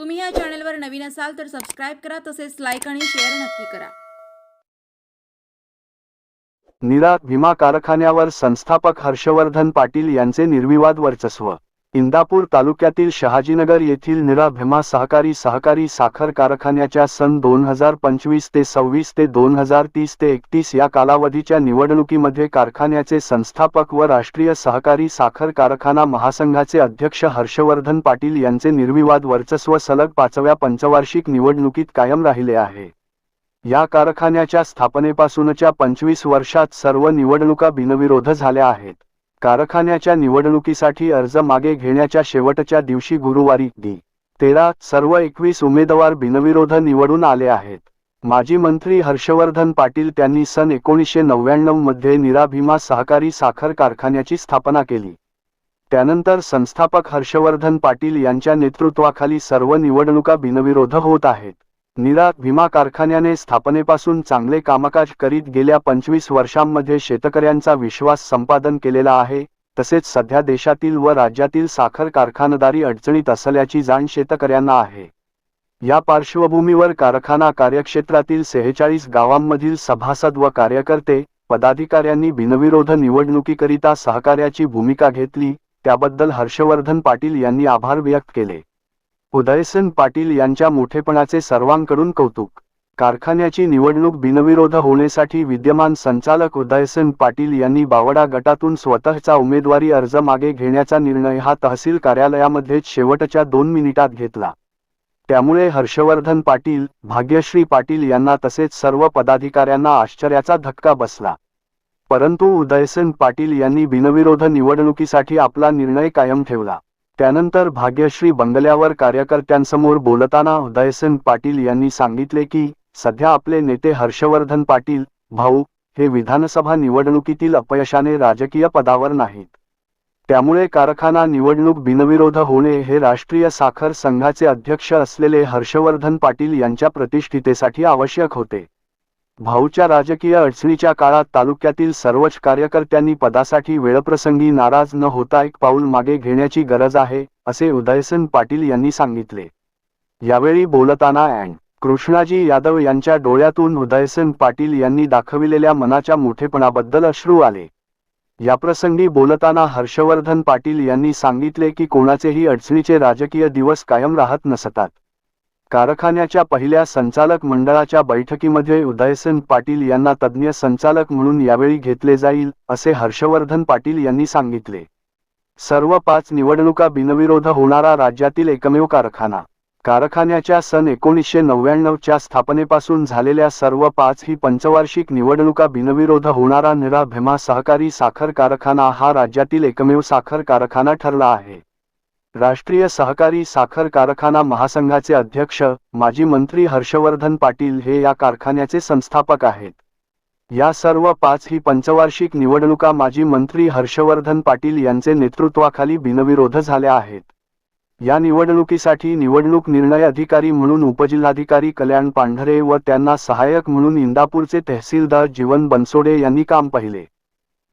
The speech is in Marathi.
तुम्ही या चॅनलवर नवीन असाल तर सबस्क्राईब करा तसेच लाईक आणि शेअर नक्की करा. निरा विमा कारखान्यावर संस्थापक हर्षवर्धन पाटील यांचे निर्विवाद वर्चस्व इंदापूर तालुक्यातील शहाजीनगर येथील निरा भीमा सहकारी सहकारी साखर कारखान्याच्या सन दोन हजार पंचवीस ते सव्वीस ते दोन हजार तीस ते एकतीस या कालावधीच्या निवडणुकीमध्ये कारखान्याचे संस्थापक व राष्ट्रीय सहकारी साखर कारखाना महासंघाचे अध्यक्ष हर्षवर्धन पाटील यांचे निर्विवाद वर्चस्व सलग पाचव्या पंचवार्षिक निवडणुकीत कायम राहिले आहे. या कारखान्याच्या स्थापनेपासूनच्या पंचवीस वर्षात सर्व निवडणुका बिनविरोध झाल्या आहेत. कारखान्याच्या निवडणुकीसाठी अर्ज मागे घेण्याच्या शेवटच्या दिवशी गुरुवारी दि. तेरा सर्व एकवीस उमेदवार बिनविरोध निवडून आले आहेत. माजी मंत्री हर्षवर्धन पाटील त्यांनी सन एकोणीसशे नव्याण्णवमध्ये निराभीमा सहकारी साखर कारखान्याची स्थापना केली. त्यानंतर संस्थापक हर्षवर्धन पाटील यांच्या नेतृत्वाखाली सर्व निवडणुका बिनविरोध होत आहेत. निरा भीमा कारखान्याने स्थापनेपासून चांगले कामकाज करीत गेल्या पंचवीस वर्षांमध्ये शेतकऱ्यांचा विश्वास संपादन केलेला आहे तसेच सध्या देशातील व राज्यातील साखर कारखानदारी अडचणीत असल्याची जाण शेतकऱ्यांना आहे. या पार्श्वभूमीवर कारखाना कार्यक्षेत्रातील सेहेचाळीस गावांमधील सभासद व कार्यकर्ते पदाधिकाऱ्यांनी बिनविरोध निवडणुकीकरिता सहकार्याची भूमिका घेतली त्याबद्दल हर्षवर्धन पाटील यांनी आभार व्यक्त केले. उदयसन पाटील यांच्या मोठेपणाचे सर्वांकडून कौतुक. कारखान्याची निवडणूक बिनविरोध होण्यासाठी विद्यमान संचालक उदयसन पाटील यांनी बावडा गटातून स्वतःचा उमेदवारी अर्ज मागे घेण्याचा निर्णय हा तहसील कार्यालयामध्ये शेवटच्या दोन मिनिटात घेतला. त्यामुळे हर्षवर्धन पाटील भाग्यश्री पाटील यांना तसेच सर्व पदाधिकाऱ्यांना आश्चर्याचा धक्का बसला. परंतु उदयसन पाटील यांनी बिनविरोध निवडणुकीसाठी आपला निर्णय कायम ठेवला. त्यानंतर भाग्यश्री बंगल्यावर कार्यकर्त्यांसमोर बोलताना उदयसेन पाटील यांनी सांगितले की सध्या आपले नेते हर्षवर्धन पाटील भाऊ हे विधानसभा निवडणुकीतील अपयशाने राजकीय पदावर नाहीत. त्यामुळे कारखाना निवडणूक बिनविरोध होणे हे राष्ट्रीय साखर संघाचे अध्यक्ष असलेले हर्षवर्धन पाटील यांच्या प्रतिष्ठितेसाठी आवश्यक होते. भाऊच्या राजकीय अडचणीच्या काळात तालुक्यातील सर्वच कार्यकर्त्यांनी पदासाठी वेळप्रसंगी नाराज न होता एक पाऊल मागे घेण्याची गरज आहे असे उदयसन पाटील यांनी सांगितले. यावेळी बोलताना अँड. कृष्णाजी यादव यांच्या डोळ्यातून उदयसन पाटील यांनी दाखविलेल्या मनाच्या मोठेपणाबद्दल अश्रू आले. याप्रसंगी बोलताना हर्षवर्धन पाटील यांनी सांगितले की कोणाचेही अडचणीचे राजकीय दिवस कायम राहत नसतात. कारखान्याच्या पहिल्या संचालक मंडळाच्या बैठकीमध्ये उदयसेन पाटील यांना तज्ज्ञ संचालक म्हणून यावेळी घेतले जाईल असे हर्षवर्धन पाटील यांनी सांगितले. सर्व पाच निवडणुका बिनविरोध होणारा राज्यातील एकमेव कारखाना. कारखान्याच्या सन एकोणीसशे नव्याण्णवच्या स्थापनेपासून झालेल्या सर्व पाच ही पंचवार्षिक निवडणुका बिनविरोध होणारा निरा भीमा सहकारी साखर कारखाना हा राज्यातील एकमेव साखर कारखाना ठरला आहे. राष्ट्रीय सहकारी साखर कारखाना महासंघाचे अध्यक्ष माजी मंत्री हर्षवर्धन पाटील हे या कारखान्याचे संस्थापक आहेत. या सर्व पाच ही पंचवार्षिक निवडणुका माजी मंत्री हर्षवर्धन पाटील यांचे नेतृत्वाखाली बिनविरोध झाल्या आहेत. या निवडणुकीसाठी निवडणूक निर्णय अधिकारी म्हणून उपजिल्हाधिकारी कल्याण पांढरे व त्यांना सहाय्यक म्हणून इंदापूरचे तहसीलदार जीवन बनसोडे यांनी काम पाहिले.